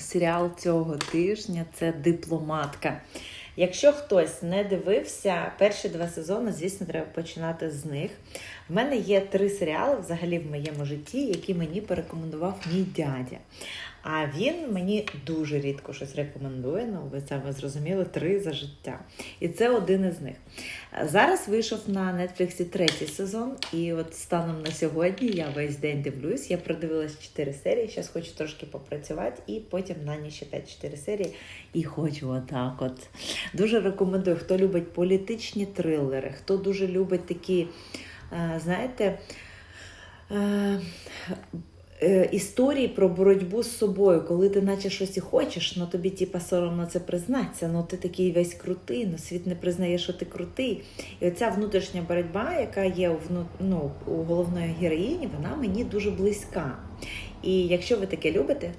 серіал цього тижня це дипломатка. Якщо хтось не дивився перші два сезони, звісно, треба починати з них. В мене є три серіали взагалі в моєму житті, які мені порекомендував мій дядя. А він мені дуже рідко щось рекомендує. Ну, ви саме зрозуміли, три за життя. І це один із них. Зараз вийшов на Нетфліксі третій сезон, і от станом на сьогодні я весь день дивлюсь. Я продивилась 4 серії. Зараз хочу трошки попрацювати, і потім на ніч ще 5-4 серії. І хочу отак. От дуже рекомендую, хто любить політичні трилери, хто дуже любить такі, е, знаєте. Е, Історії про боротьбу з собою, коли ти наче щось і хочеш, але тобі типа соромно це признатися. Ну ти такий весь крутий, ну світ не признає, що ти крутий. І оця внутрішня боротьба, яка є вну- ну, у головної героїні, вона мені дуже близька. І якщо ви таке любите,